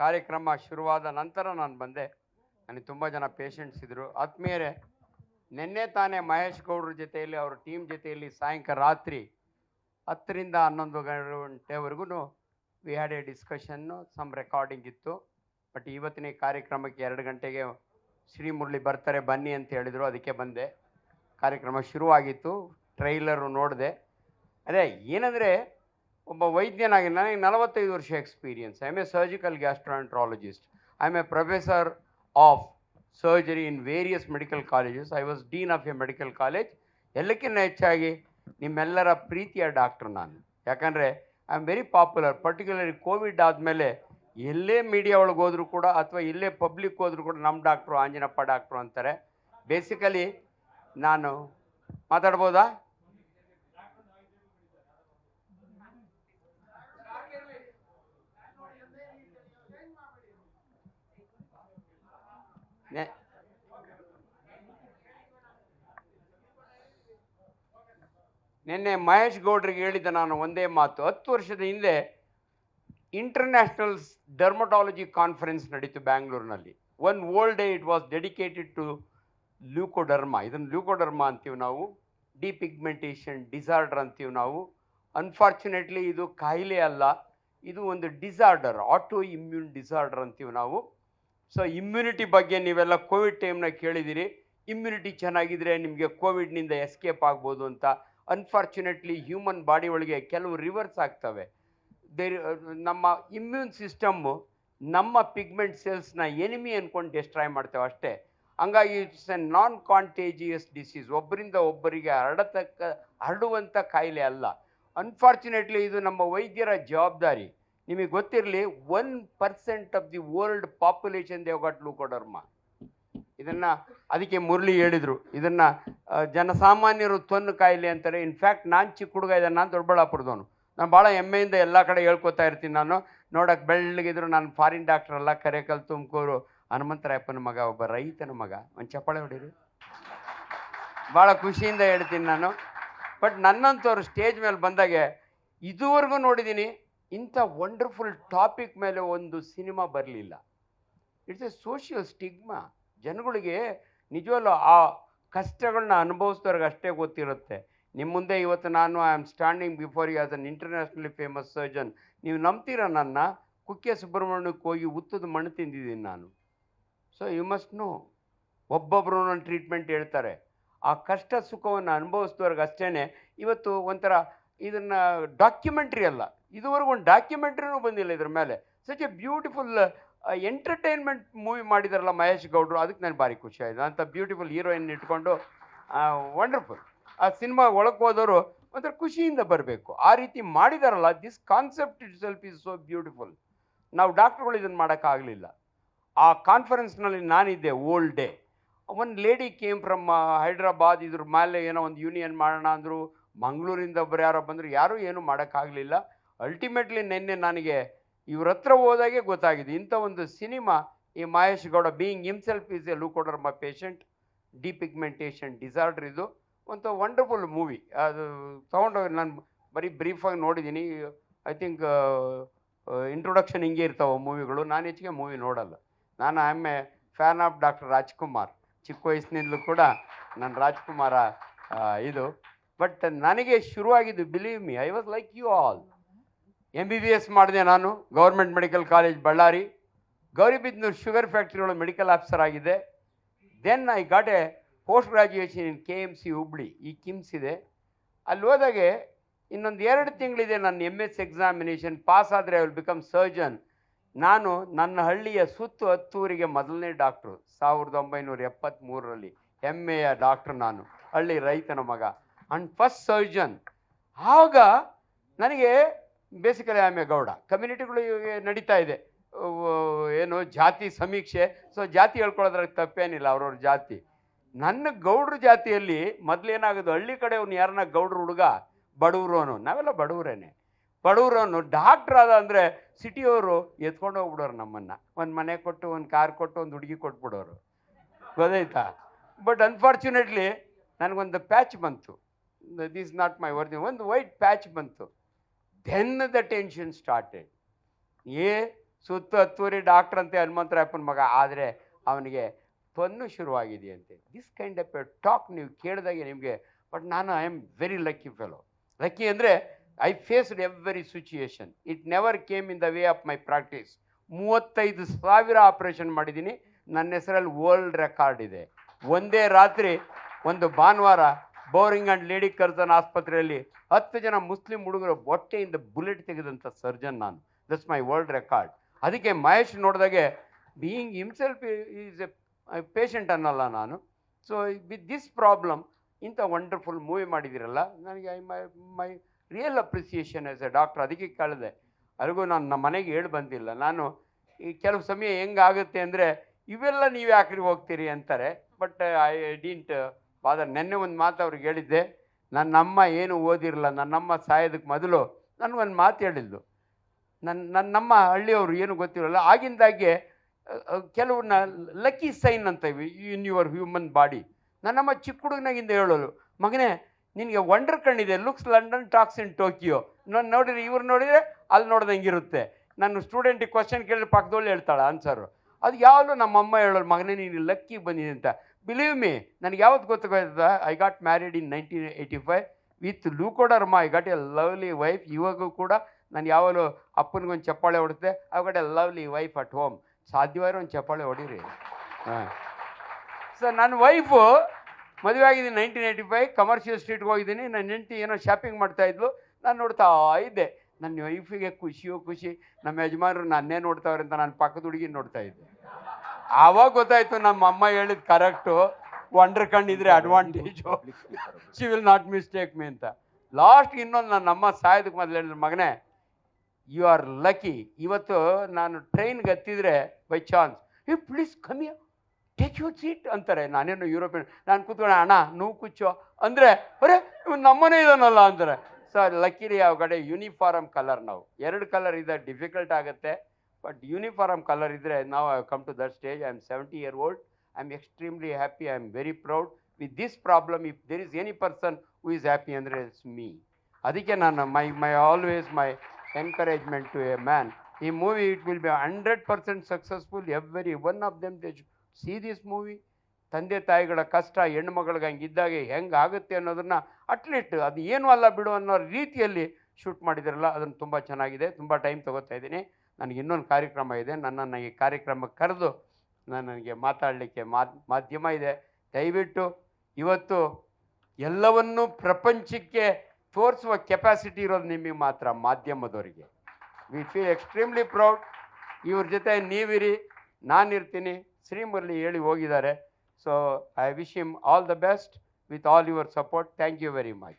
ಕಾರ್ಯಕ್ರಮ ಶುರುವಾದ ನಂತರ ನಾನು ಬಂದೆ. ನನಗೆ ತುಂಬ ಜನ ಪೇಷಂಟ್ಸ್ ಇದ್ದರು ಆತ್ಮೀಯರೇ, ನಿನ್ನೆ ತಾನೇ ಮಹೇಶ್ ಗೌಡ್ರ ಜೊತೆಯಲ್ಲಿ ಅವ್ರ ಟೀಮ್ ಜೊತೆಯಲ್ಲಿ ಸಾಯಂಕಾಲ ರಾತ್ರಿ ಹತ್ತರಿಂದ ಹನ್ನೊಂದು ಗಂಟೆವರೆಗೂ we had a discussion some recording ಇತ್ತು. ಬಟ್ ಇವತ್ತಿನ ಕಾರ್ಯಕ್ರಮಕ್ಕೆ ಎರಡು ಗಂಟೆಗೆ ಶ್ರೀಮುರಳಿ ಬರ್ತಾರೆ, ಬನ್ನಿ ಅಂತ ಹೇಳಿದರು. ಅದಕ್ಕೆ ಬಂದೆ. ಕಾರ್ಯಕ್ರಮ ಶುರುವಾಗಿತ್ತು. ಟ್ರೈಲರು ನೋಡಿದೆ. ಅದೇ, ಏನಂದರೆ ಒಬ್ಬ ವೈದ್ಯನಾಗಿ ನನಗೆ ನಲವತ್ತೈದು ವರ್ಷ experience I am a surgical gastroenterologist I am a professor of surgery in various medical colleges I was dean of a medical college ಎಲ್ಲಕ್ಕಿಂತ ಹೆಚ್ಚಾಗಿ ನಿಮ್ಮೆಲ್ಲರ ಪ್ರೀತಿಯ ಡಾಕ್ಟ್ರ್ ನಾನು. ಯಾಕಂದರೆ I am very popular particularly Covid ಆದಮೇಲೆ ಎಲ್ಲೇ ಮೀಡಿಯಾ ಒಳಗೆ ಹೋದರೂ ಕೂಡ ಅಥವಾ ಎಲ್ಲೇ ಪಬ್ಲಿಕ್ ಹೋದರೂ ಕೂಡ ನಮ್ಮ ಡಾಕ್ಟ್ರು ಆಂಜನಪ್ಪ ಡಾಕ್ಟ್ರು ಅಂತಾರೆ. ಬೇಸಿಕಲಿ ನಾನು ಮಾತಾಡ್ಬೋದಾ ನೆ- ನಿನ್ನೆ ಮಹೇಶ್ ಗೌಡ್ರಿಗೆ ಹೇಳಿದ ನಾನು ಒಂದೇ ಮಾತು. ಹತ್ತು ವರ್ಷದ ಹಿಂದೆ ಇಂಟರ್ನ್ಯಾಷನಲ್ ಡರ್ಮಟಾಲಜಿ ಕಾನ್ಫರೆನ್ಸ್ ನಡೀತು ಬ್ಯಾಂಗ್ಳೂರಿನಲ್ಲಿ. One old day it was dedicated to leucoderma ಇದನ್ನು ಲ್ಯೂಕೋಡರ್ಮಾ ಅಂತೀವಿ ನಾವು. ಡಿಪಿಗ್ಮೆಂಟೇಷನ್ ಡಿಸಾರ್ಡರ್ ಅಂತೀವಿ ನಾವು. ಅನ್ಫಾರ್ಚುನೇಟ್ಲಿ ಇದು ಕಾಯಿಲೆ ಅಲ್ಲ. ಇದು ಒಂದು ಡಿಸಾರ್ಡರ್ ಆಟೋ ಇಮ್ಯೂನ್ ಡಿಸಾರ್ಡರ್ ಅಂತೀವಿ ನಾವು. ಸೊ ಇಮ್ಯುನಿಟಿ ಬಗ್ಗೆ ನೀವೆಲ್ಲ ಕೋವಿಡ್ ಟೈಮ್ನ ಕೇಳಿದ್ದೀರಿ ಇಮ್ಯುನಿಟಿ ಚೆನ್ನಾಗಿದ್ರೆ ನಿಮಗೆ ಕೋವಿಡ್ನಿಂದ ಎಸ್ಕೇಪ್ ಆಗ್ಬೋದು ಅಂತ. ಅನ್ಫಾರ್ಚುನೇಟ್ಲಿ ಹ್ಯೂಮನ್ ಬಾಡಿ ಒಳಗೆ ಕೆಲವು ರಿವರ್ಸ್ ಆಗ್ತವೆ. ದೇರ್ ನಮ್ಮ ಇಮ್ಯೂನ್ ಸಿಸ್ಟಮ್ಮು ನಮ್ಮ ಪಿಗ್ಮೆಂಟ್ ಸೆಲ್ಸ್ನ ಎನಿಮಿ ಅಂದ್ಕೊಂಡು ಡಿಸ್ಟ್ರಾಯ್ ಮಾಡ್ತೇವೆ ಅಷ್ಟೇ. ಹಂಗಾಗಿ it's a non contagious disease ಒಬ್ಬರಿಂದ ಒಬ್ಬರಿಗೆ ಹರಡತಕ್ಕ ಹರಡುವಂಥ ಕಾಯಿಲೆ ಅಲ್ಲ. ಅನ್ಫಾರ್ಚುನೇಟ್ಲಿ ಇದು ನಮ್ಮ ವೈದ್ಯರ ಜವಾಬ್ದಾರಿ. ನಿಮಗೆ ಗೊತ್ತಿರಲಿ one percent of the world population they got leucoderma ಇದನ್ನು ಅದಕ್ಕೆ ಮುರಳಿ ಹೇಳಿದರು. ಇದನ್ನು ಜನಸಾಮಾನ್ಯರು ತೊನ್ನು ಕಾಯಿಲೆ ಅಂತಾರೆ. ಇನ್ಫ್ಯಾಕ್ಟ್ ನಾನು ಚಿಕ್ಕ ಹುಡುಗ ಇದನ್ನು ನಾನು ದೊಡ್ಡಬಳ್ಳಾಪುರದವನು ನಾನು ಭಾಳ ಹೆಮ್ಮೆಯಿಂದ ಎಲ್ಲ ಕಡೆ ಹೇಳ್ಕೊತಾ ಇರ್ತೀನಿ ನಾನು. ನೋಡೋಕೆ ಬೆಳ್ಳಗಿದ್ರು, ನಾನು ಫಾರಿನ್ ಡಾಕ್ಟರ್ ಅಲ್ಲ ಕರೆಕಲ್ ತುಮಕೂರು ಹನುಮಂತರಾಯಪ್ಪನ ಮಗ, ಒಬ್ಬ ರೈತನ ಮಗ. ಒಂದು ಚಪ್ಪಾಳೆ ಹೊಡೀರಿ. ಭಾಳ ಖುಷಿಯಿಂದ ಹೇಳ್ತೀನಿ ನಾನು. ಬಟ್ ನನ್ನಂಥವ್ರು ಸ್ಟೇಜ್ ಮೇಲೆ ಬಂದಾಗೆ ಇದುವರೆಗೂ ನೋಡಿದ್ದೀನಿ ಇಂಥ ವಂಡರ್ಫುಲ್ ಟಾಪಿಕ್ ಮೇಲೆ ಒಂದು ಸಿನಿಮಾ ಬರಲಿಲ್ಲ. ಇಟ್ಸ್ ಎ ಸೋಷಿಯಲ್ ಸ್ಟಿಗ್ಮಾ ಜನಗಳಿಗೆ ನಿಜವಲ್ಲ ಆ ಕಷ್ಟಗಳನ್ನ ಅನುಭವಿಸಿದವ್ರಿಗೆ ಅಷ್ಟೇ ಗೊತ್ತಿರುತ್ತೆ. ನಿಮ್ಮ ಮುಂದೆ ಇವತ್ತು ನಾನು I am standing before you as an internationally famous surgeon ನೀವು ನಂಬ್ತೀರಾ ನನ್ನ? ಕುಕ್ಕೆ ಸುಬ್ರಹ್ಮಣ್ಯಕ್ಕೆ ಹೋಗಿ ಉತ್ತದ ಮಣ್ಣು ತಿಂದಿದ್ದೀನಿ ನಾನು. ಸೊ ಯು ಮಸ್ಟ್ ನೋ ಒಬ್ಬೊಬ್ಬರು ನನ್ನ ಟ್ರೀಟ್ಮೆಂಟ್ ಹೇಳ್ತಾರೆ. ಆ ಕಷ್ಟ ಸುಖವನ್ನು ಅನುಭವಿಸಿದವ್ರಿಗೆ ಅಷ್ಟೇ ಇವತ್ತು ಒಂಥರ ಇದನ್ನು ಡಾಕ್ಯುಮೆಂಟ್ರಿ ಅಲ್ಲ. ಇದುವರೆಗೂ ಒಂದು ಡಾಕ್ಯುಮೆಂಟ್ರಿನೂ ಬಂದಿಲ್ಲ ಇದ್ರ ಮೇಲೆ. Such a beautiful entertainment movie ಮಾಡಿದಾರಲ್ಲ ಮಹೇಶ್ ಗೌಡ್ರು, ಅದಕ್ಕೆ ನಾನು ಭಾರಿ ಖುಷಿ ಆಯಿತು. ಅಂಥ ಬ್ಯೂಟಿಫುಲ್ ಹೀರೋಯಿನ್ ಇಟ್ಕೊಂಡು ವಂಡರ್ಫುಲ್ ಆ ಸಿನಿಮಾ ಒಳಗೆ ಹೋದವರು ಒಂಥರ ಖುಷಿಯಿಂದ ಬರಬೇಕು. ಆ ರೀತಿ ಮಾಡಿದಾರಲ್ಲ this concept itself is so beautiful ನಾವು ಡಾಕ್ಟ್ರುಗಳು ಇದನ್ನು ಮಾಡೋಕ್ಕಾಗಲಿಲ್ಲ. ಆ ಕಾನ್ಫರೆನ್ಸ್ನಲ್ಲಿ ನಾನಿದ್ದೆ ಓಲ್ಡ್ ಡೇ ಒಂದು ಲೇಡಿ ಕೇಮ್ ಫ್ರಮ್ ಹೈದ್ರಾಬಾದ್ ಇದ್ರ ಮೇಲೆ ಏನೋ ಒಂದು ಯೂನಿಯನ್ ಮಾಡೋಣ ಅಂದರು, ಮಂಗಳೂರಿಂದ ಒಬ್ಬರು ಯಾರೋ ಬಂದರು, ಯಾರೂ ಏನೂ ಮಾಡೋಕ್ಕಾಗಲಿಲ್ಲ. ಅಲ್ಟಿಮೇಟ್ಲಿ ನಿನ್ನೆ ನನಗೆ ಇವ್ರ ಹತ್ರ ಹೋದಾಗೆ ಗೊತ್ತಾಗಿದೆ. ಇಂಥ ಒಂದು ಸಿನಿಮಾ ಈ Mahesh Gowda being himself is a leucoderma patient depigmentation disorder ಇದು. ಒಂದು ವಂಡರ್ಫುಲ್ ಮೂವಿ ಅದು ತೊಗೊಂಡೋಗಿ ನಾನು ಬರೀ ಬ್ರೀಫಾಗಿ ನೋಡಿದ್ದೀನಿ ಐ ಥಿಂಕ್ ಇಂಟ್ರೊಡಕ್ಷನ್ ಹಿಂಗೆ ಇರ್ತಾವೆ ಮೂವಿಗಳು ನಾನು ಹೆಚ್ಚಿಗೆ ಮೂವಿ ನೋಡಲ್ಲ. ನಾನು am fan of doctor Rajkumar ಚಿಕ್ಕ ವಯಸ್ಸಿನಿಂದಲೂ ಕೂಡ ನಾನು ರಾಜ್ಕುಮಾರ ಇದು. ಬಟ್ ನನಗೆ ಶುರುವಾಗಿದ್ದು believe me I was like you all M B B S ಮಾಡಿದೆ ನಾನು government medical college Ballari Gauribidanur sugar factory ಒಳಗೆ ಮೆಡಿಕಲ್ ಆಫೀಸರ್ ಆಗಿದೆ then I got a post graduation in K M C Hubli ಈ KIMS ಇದೆ. ಅಲ್ಲಿ ಹೋದಾಗೆ ಇನ್ನೊಂದು ಎರಡು ತಿಂಗಳಿದೆ ನನ್ನ ಎಂ ಎಸ್ ಎಕ್ಸಾಮಿನೇಷನ್ ಪಾಸ್ ಆದರೆ ಐ ವಿಲ್ ಬಿಕಮ್ ಸರ್ಜನ್ ನಾನು ನನ್ನ ಹಳ್ಳಿಯ ಸುತ್ತು ಹತ್ತೂರಿಗೆ ಮೊದಲನೇ ಡಾಕ್ಟ್ರು ಸಾವಿರದ ಒಂಬೈನೂರ ಎಪ್ಪತ್ತ್ಮೂರರಲ್ಲಿ ಹೆಮ್ಮೆಯ ಡಾಕ್ಟ್ರು ನಾನು, ಹಳ್ಳಿ ರೈತನ ಮಗ. ಅಂಡ್ ಫಸ್ಟ್ ಸರ್ಜನ್ ಆವಾಗ ನನಗೆ ಬೇಸಿಕಲಿ ಆಮೆ ಗೌಡ. ಕಮ್ಯುನಿಟಿಗಳು ನಡೀತಾ ಇದೆ. ಏನು ಜಾತಿ ಸಮೀಕ್ಷೆ. ಸೊ ಜಾತಿ ಹೇಳ್ಕೊಳ್ಳೋದ್ರಾಗ ತಪ್ಪೇನಿಲ್ಲ ಅವ್ರವ್ರ ಜಾತಿ. ನನ್ನ ಗೌಡ್ರ ಜಾತಿಯಲ್ಲಿ ಮೊದಲೇನಾಗೋದು ಹಳ್ಳಿ ಕಡೆ ಅವ್ನು ಯಾರನ್ನ ಗೌಡ್ರ ಹುಡುಗ? ಬಡವರು ಅನ್ನೋ ನಾವೆಲ್ಲ ಬಡವರೇನೆ. ಬಡವರು ಅನು ಡಾಕ್ಟ್ರ್ ಅದ ಅಂದರೆ ಸಿಟಿಯವರು ಎತ್ಕೊಂಡು ಹೋಗ್ಬಿಡೋರು ನಮ್ಮನ್ನು. ಒಂದು ಮನೆ ಕೊಟ್ಟು, ಒಂದು ಕಾರ್ ಕೊಟ್ಟು, ಒಂದು ಹುಡುಗಿ ಕೊಟ್ಬಿಡೋರು. ಗೊತ್ತಾಯ್ತಾ? ಬಟ್ ಅನ್ಫಾರ್ಚುನೇಟ್ಲಿ ನನಗೊಂದು ಪ್ಯಾಚ್ ಬಂತು. ದಿಸ್ ನಾಟ್ ಮೈ ವರ್ದಿ ಒಂದು ವೈಟ್ ಪ್ಯಾಚ್ ಬಂತು. ದೆನ್ ದ ಟೆನ್ಷನ್ ಸ್ಟಾರ್ಟೆಡ್ ಏ ಸುತ್ತ ಹತ್ತೂರಿ ಡಾಕ್ಟ್ರ್ ಅಂತೆ ಹನುಮಂತರಾಯಪ್ಪನ ಮಗ, ಆದರೆ ಅವನಿಗೆ ತೊನ್ನು ಶುರುವಾಗಿದೆಯಂತೆ. This kind of a talk ನೀವು ಕೇಳಿದಾಗೆ ನಿಮಗೆ ಬಟ್ ನಾನು I am very lucky fellow lucky ಅಂದರೆ I faced every situation it never came in the way of my practice ಮೂವತ್ತೈದು ಸಾವಿರ ಆಪ್ರೇಷನ್ ಮಾಡಿದ್ದೀನಿ. ನನ್ನ ಹೆಸರಲ್ಲಿ ವರ್ಲ್ಡ್ ರೆಕಾರ್ಡ್ ಇದೆ. ಒಂದೇ ರಾತ್ರಿ ಒಂದು ಭಾನುವಾರ ಬೋರಿಂಗ್ ಆ್ಯಂಡ್ ಲೇಡಿ ಕರ್ಜನ್ ಆಸ್ಪತ್ರೆಯಲ್ಲಿ ಹತ್ತು ಜನ ಮುಸ್ಲಿಂ ಹುಡುಗರ ಹೊಟ್ಟೆಯಿಂದ ಬುಲೆಟ್ ತೆಗೆದಂಥ ಸರ್ಜನ್ ನಾನು. ದಟ್ಸ್ ಮೈ ವರ್ಲ್ಡ್ ರೆಕಾರ್ಡ್ ಅದಕ್ಕೆ Mahesh ನೋಡಿದಾಗೆ being himself is a patient ಅನ್ನಲ್ಲ ನಾನು. ಸೊ ವಿತ್ ದಿಸ್ ಪ್ರಾಬ್ಲಮ್ ಇಂಥ ವಂಡರ್ಫುಲ್ ಮೂವಿ ಮಾಡಿದಿರಲ್ಲ ನನಗೆ I my my real appreciation as a doctor ಅದಕ್ಕೆ ಕಳೆದೆ. ಅದಕ್ಕೂ ನಾನು ನಮ್ಮ ಮನೆಗೆ ಹೇಳಿ ಬಂದಿಲ್ಲ. ನಾನು ಈ ಕೆಲವು ಸಮಯ ಹೆಂಗಾಗುತ್ತೆ ಅಂದರೆ, ಇವೆಲ್ಲ ನೀವು ಯಾಕ್ರಿಗೆ ಹೋಗ್ತೀರಿ ಅಂತಾರೆ ಬಟ್ ಐ ಡಿಂಟ್ ಫಾದರ್ ನೆನ್ನೆ ಒಂದು ಮಾತು ಅವ್ರಿಗೆ ಹೇಳಿದ್ದೆ ನನ್ನಮ್ಮ ಏನು ಓದಿರಲ್ಲ ನನ್ನಮ್ಮ ಸಾಯೋದಕ್ಕೆ ಮೊದಲು ನನಗೊಂದು ಮಾತು ಹೇಳಿದ್ದು ನನ್ನ ನನ್ನಮ್ಮ ಹಳ್ಳಿಯವರು ಏನು ಗೊತ್ತಿರಲ್ಲ, ಆಗಿಂದಾಗೆ ಕೆಲವನ್ನ ಲಕ್ಕಿ ಸೈನ್ ಅಂತ ಇನ್ ಯುವರ್ ಹ್ಯೂಮನ್ ಬಾಡಿ ನನ್ನಮ್ಮ ಚಿಕ್ಕ ಹುಡುಗನಾಗಿಂದ ಹೇಳೋಳು ಮಗನೇ, ನಿನಗೆ wonder ಕಣ್ಣಿದೆ looks London talks in Tokyo ನಾನು ನೋಡಿದ್ರೆ, ಇವ್ರು ನೋಡಿದರೆ ಅಲ್ಲಿ ನೋಡ್ದಂಗಿರುತ್ತೆ ನಾನು ಸ್ಟೂಡೆಂಟಿಗೆ ಕ್ವಶನ್ ಕೇಳಿದ್ರೆ ಪಕ್ಕದೊಳ್ಳೆ ಹೇಳ್ತಾಳೆ ಆನ್ಸರು ಅದು ಯಾವಾಗಲೂ ನಮ್ಮಮ್ಮ ಹೇಳೋರು ಮಗನೇ, ನೀನು ಲಕ್ಕಿ ಬಂದಿದೆ ಅಂತ. ಬಿಲೀವ್ ಮಿ ನನಗೆ ಯಾವತ್ತು ಗೊತ್ತಾಗೋದ I got married in nineteen eighty five with leucoderma I got a lovely wife ಇವಾಗೂ ಕೂಡ ನಾನು ಯಾವಾಗಲೂ ಅಪ್ಪನಿಗೊಂದು ಚಪ್ಪಾಳೆ ಹೊಡೆದೆ I got a lovely wife at home ಸಾಧ್ಯವಾದ್ರೆ ಒಂದು ಚಪ್ಪಾಳೆ ಹೊಡೀರಿ. ಹಾಂ. ಸೊ ನನ್ನ ವೈಫು ಮದುವೆ ಆಗಿದ್ದೀನಿ ನೈನ್ಟೀನ್ ಏಯ್ಟಿ ಫೈವ್ ಕಮರ್ಷಿಯಲ್ ಸ್ಟ್ರೀಟ್ಗೆ ಹೋಗಿದ್ದೀನಿ. ನನ್ನ ಹೆಂಡತಿ ಏನೋ ಶಾಪಿಂಗ್ ಮಾಡ್ತಾ ಇದ್ಲು. ನಾನು ನೋಡ್ತಾ ಇದ್ದೆ. ನನ್ನ ವೈಫಿಗೆ ಖುಷಿಯೋ ಖುಷಿ. ನಮ್ಮ ಯಜಮಾನರು ನನ್ನೇ ನೋಡ್ತಾವ್ರೆ ಅಂತ ನಾನು ಪಕ್ಕದ ಹುಡುಗಿ ನೋಡ್ತಾ ಇದ್ದೆ. ಆವಾಗ ಗೊತ್ತಾಯ್ತು ನಮ್ಮ ಅಮ್ಮ ಹೇಳಿದ್ correct. Wonder ಕಣ್ಣಿದ್ರೆ advantage she will not mistake me ಅಂತ. ಲಾಸ್ಟ್ ಇನ್ನೊಂದು ನನ್ನ ಅಮ್ಮ ಸಾಯೋದಕ್ಕೆ ಮೊದಲು ಹೇಳಿದ್ರು, ಮಗನೇ ಯು ಆರ್ ಲಕ್ಕಿ ಇವತ್ತು ನಾನು ಟ್ರೈನ್ಗೆ ಹತ್ತಿದ್ರೆ by chance you please come take your seat ಅಂತಾರೆ. ನಾನೇನು ಯುರೋಪಿಯನ್ ನಾನು ಕೂತ್ಕೊಂಡೆ, ಅಣ್ಣ ನೂ ಕುಚ್ಚೋ ಅಂದರೆ, ಅರೆ, ಇವ್ನು ನಮ್ಮನೇ ಇದನ್ನಲ್ಲ ಅಂತಾರೆ. ಸರ್ ಲಕ್ಕಿರಿ ಯಾವ ಕಡೆ ಯೂನಿಫಾರ್ಮ್ ಕಲರ್ ನಾವು. ಎರಡು ಕಲರ್ ಇದೆ ಡಿಫಿಕಲ್ಟ್ ಆಗುತ್ತೆ. ಬಟ್ ಯೂನಿಫಾರ್ಮ್ ಕಲರ್ ಇದ್ದರೆ ನಾವು I come to that stage I am seventy year old I am extremely happy I am very proud with this problem if there is any person who is happy ಅಂದರೆ it's me ಅದಕ್ಕೆ ನಾನು my my always my encouragement to a man ಈ movie it will be hundred percent successful every one of them they see this movie ತಂದೆ ತಾಯಿಗಳ ಕಷ್ಟ ಹೆಣ್ಮಗಳಿಗೆ ಹಂಗಿದ್ದಾಗೆ ಹೆಂಗೆ ಆಗುತ್ತೆ ಅನ್ನೋದನ್ನ ಅಟ್ಲೀಸ್ಟ್ ಅದು ಏನೂ ಅಲ್ಲ ಬಿಡು ಅನ್ನೋ ರೀತಿಯಲ್ಲಿ ಶೂಟ್ ಮಾಡಿದಿರಲ್ಲ, ಅದನ್ನು ತುಂಬ ಚೆನ್ನಾಗಿದೆ, ತುಂಬ ಟೈಮ್ ತೊಗೋತಾ ಇದ್ದೀನಿ. ನನಗೆ ಇನ್ನೊಂದು ಕಾರ್ಯಕ್ರಮ ಇದೆ. ನನ್ನನ್ನು ಈ ಕಾರ್ಯಕ್ರಮಕ್ಕೆ ಕರೆದು ನನಗೆ ಮಾತಾಡಲಿಕ್ಕೆ ಮಾಧ್ಯಮ ಇದೆ. ದಯವಿಟ್ಟು ಇವತ್ತು ಎಲ್ಲವನ್ನೂ ಪ್ರಪಂಚಕ್ಕೆ ತೋರಿಸುವ ಕೆಪಾಸಿಟಿ ಇರೋದು ನಿಮಗೆ ಮಾತ್ರ, ಮಾಧ್ಯಮದವರಿಗೆ. ವಿ ಫೀಲ್ ಎಕ್ಸ್ಟ್ರೀಮ್ಲಿ ಪ್ರೌಡ್ ಇವ್ರ ಜೊತೆ ನೀವಿರಿ, ನಾನಿರ್ತೀನಿ. ಶ್ರೀಮುರಳಿ ಹೇಳಿ ಹೋಗಿದ್ದಾರೆ. So I wish him all the best with all your support thank you very much